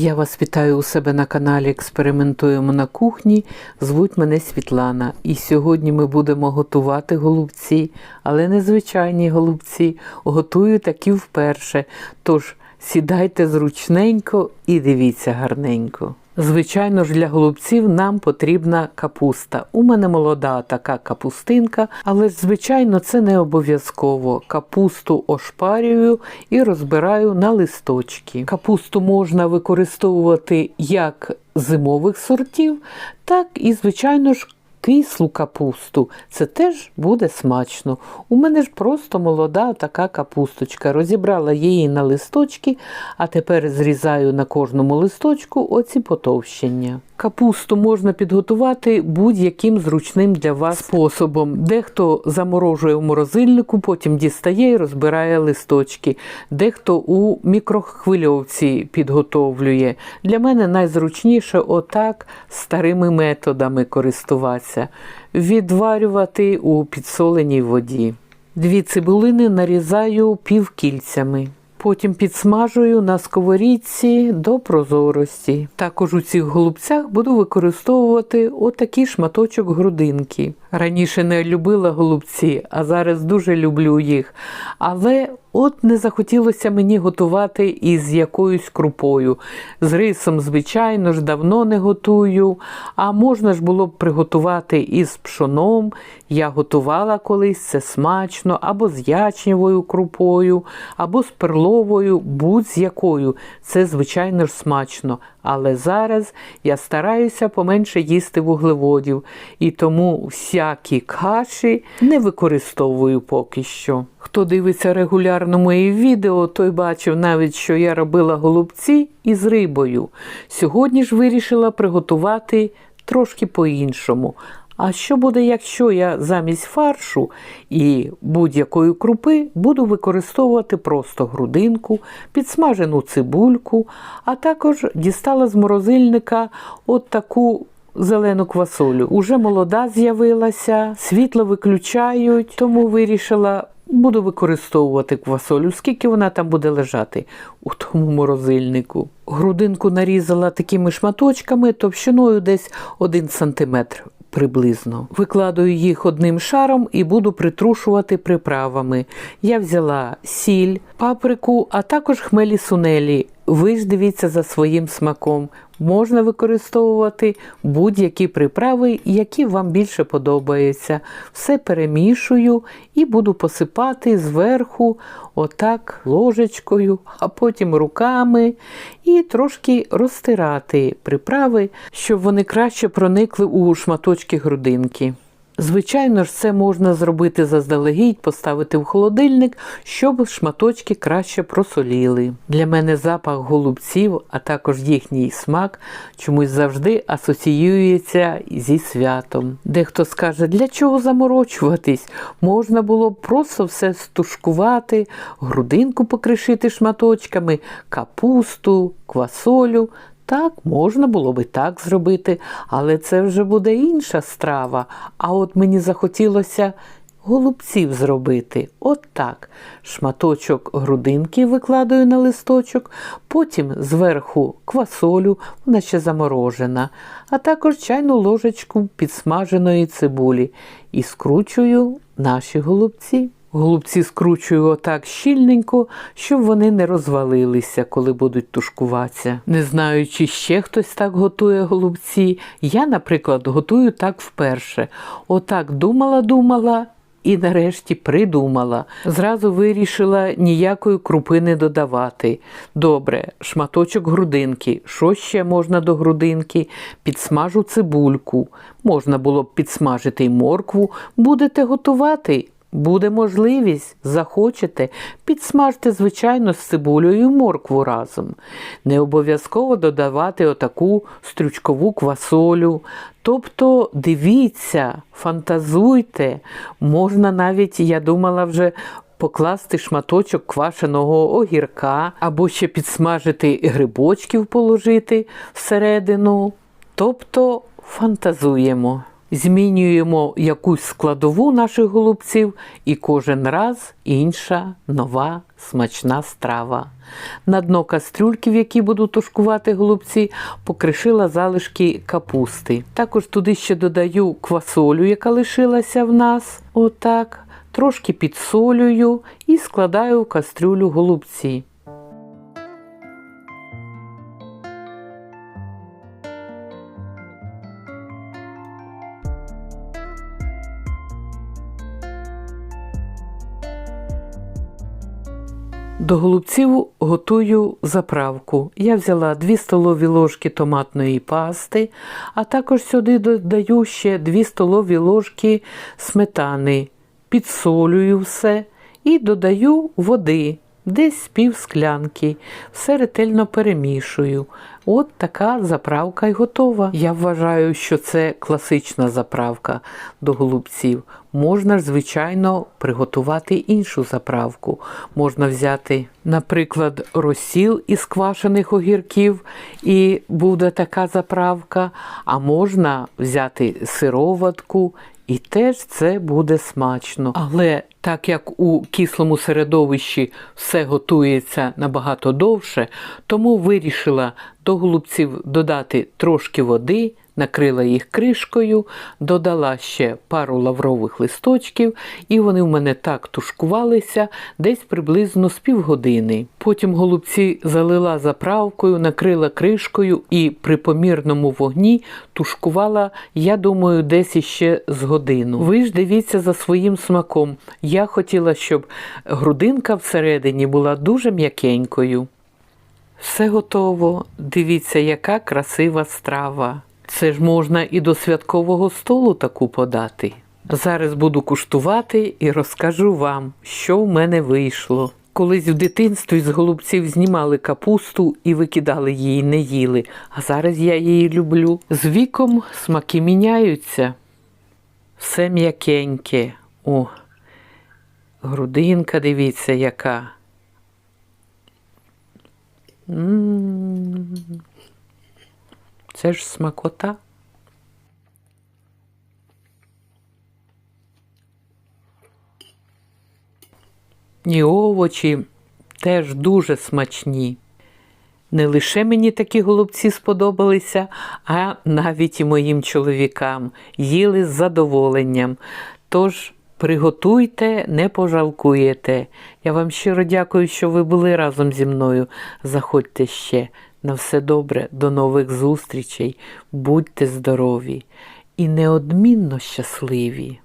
Я вас вітаю у себе на каналі Експериментуємо на кухні. Звуть мене Світлана. І сьогодні ми будемо готувати голубці, але не звичайні голубці. Готую такі вперше. Тож сідайте зручненько і дивіться гарненько. Звичайно ж, для голубців нам потрібна капуста. У мене молода така капустинка, але звичайно, це не обов'язково. Капусту ошпарюю і розбираю на листочки. Капусту можна використовувати як зимових сортів, так і, звичайно ж, кислу капусту. Це теж буде смачно. У мене ж просто молода така капусточка. Розібрала її на листочки, а тепер зрізаю на кожному листочку оці потовщення. Капусту можна підготувати будь-яким зручним для вас способом. Дехто заморожує у морозильнику, потім дістає і розбирає листочки. Дехто у мікрохвильовці підготовлює. Для мене найзручніше отак старими методами користуватися, відварювати у підсоленій воді. Дві цибулини нарізаю півкільцями. Потім підсмажую на сковорідці до прозорості. Також у цих голубцях буду використовувати отакий шматочок грудинки. Раніше не любила голубці, а зараз дуже люблю їх. Але от не захотілося мені готувати із якоюсь крупою. З рисом, звичайно ж, давно не готую. А можна ж було б приготувати із пшоном. Я готувала колись це смачно, або з ячневою крупою, або з перловою, будь-з якою. Це, звичайно ж, смачно. Але зараз я стараюся поменше їсти вуглеводів, і тому всякі каші не використовую поки що. Хто дивиться регулярно мої відео, той бачив навіть, що я робила голубці із рибою. Сьогодні ж вирішила приготувати трошки по-іншому. А що буде, якщо я замість фаршу і будь-якої крупи буду використовувати просто грудинку, підсмажену цибульку, а також дістала з морозильника от таку зелену квасолю. Уже молода з'явилася, світло виключають, тому вирішила. Буду використовувати квасолю, скільки вона там буде лежати у тому морозильнику. Грудинку нарізала такими шматочками, товщиною десь 1 см приблизно. Викладую їх одним шаром і буду притрушувати приправами. Я взяла сіль, паприку, а також хмелі сунелі. Ви ж дивіться за своїм смаком. Можна використовувати будь-які приправи, які вам більше подобаються. Все перемішую і буду посипати зверху, отак ложечкою, а потім руками, і трошки розтирати приправи, щоб вони краще проникли у шматочки грудинки. Звичайно ж, це можна зробити заздалегідь, поставити в холодильник, щоб шматочки краще просоліли. Для мене запах голубців, а також їхній смак чомусь завжди асоціюється зі святом. Дехто скаже, для чого заморочуватись? Можна було б просто все стушкувати, грудинку покришити шматочками, капусту, квасолю. Так, можна було би так зробити, але це вже буде інша страва. А от мені захотілося голубців зробити. От так. Шматочок грудинки викладаю на листочок, потім зверху квасолю, вона ще заморожена, а також чайну ложечку підсмаженої цибулі і скручую наші голубці. Голубці скручую отак щільненько, щоб вони не розвалилися, коли будуть тушкуватися. Не знаю, чи ще хтось так готує голубці. Я, наприклад, готую так вперше. Отак думала-думала. І нарешті придумала. Зразу вирішила ніякої крупи не додавати. Добре, шматочок грудинки. Що ще можна до грудинки? Підсмажу цибульку. Можна було б підсмажити й моркву. Будете готувати. Буде можливість, захочете, підсмажте, звичайно, з цибулею і моркву разом. Не обов'язково додавати отаку стрючкову квасолю. Тобто дивіться, фантазуйте, можна навіть, я думала, вже покласти шматочок квашеного огірка, або ще підсмажити грибочків положити всередину. Тобто фантазуємо. Змінюємо якусь складову наших голубців, і кожен раз інша нова смачна страва. На дно кастрюльки, в якій буду тушкувати голубці, покришила залишки капусти. Також туди ще додаю квасолю, яка лишилася в нас. Отак. Трошки підсолюю і складаю в кастрюлю голубці. До голубців готую заправку. Я взяла 2 столові ложки томатної пасти, а також сюди додаю ще 2 столові ложки сметани, підсолюю все і додаю води, десь пів склянки. Все ретельно перемішую. От така заправка й готова. Я вважаю, що це класична заправка до голубців. Можна ж, звичайно, приготувати іншу заправку. Можна взяти, наприклад, розсіл із квашених огірків, і буде така заправка, а можна взяти сироватку. І теж це буде смачно. Але так як у кислому середовищі все готується набагато довше, тому вирішила до голубців додати трошки води, накрила їх кришкою, додала ще пару лаврових листочків, і вони в мене так тушкувалися десь приблизно з півгодини. Потім голубці залила заправкою, накрила кришкою і при помірному вогні тушкувала, я думаю, десь іще з годину. Ви ж дивіться за своїм смаком. Я хотіла, щоб грудинка всередині була дуже м'якенькою. Все готово. Дивіться, яка красива страва. Це ж можна і до святкового столу таку подати. Зараз буду куштувати і розкажу вам, що в мене вийшло. Колись в дитинстві з голубців знімали капусту і викидали її, не їли, а зараз я її люблю. З віком смаки міняються. Все м'якеньке. О, грудинка, дивіться, яка. М, Це ж смакота. І овочі теж дуже смачні. Не лише мені такі голубці сподобалися, а навіть і моїм чоловікам їли з задоволенням. Тож приготуйте, не пожалкуєте. Я вам щиро дякую, що ви були разом зі мною. Заходьте ще. На все добре, до нових зустрічей. Будьте здорові і неодмінно щасливі.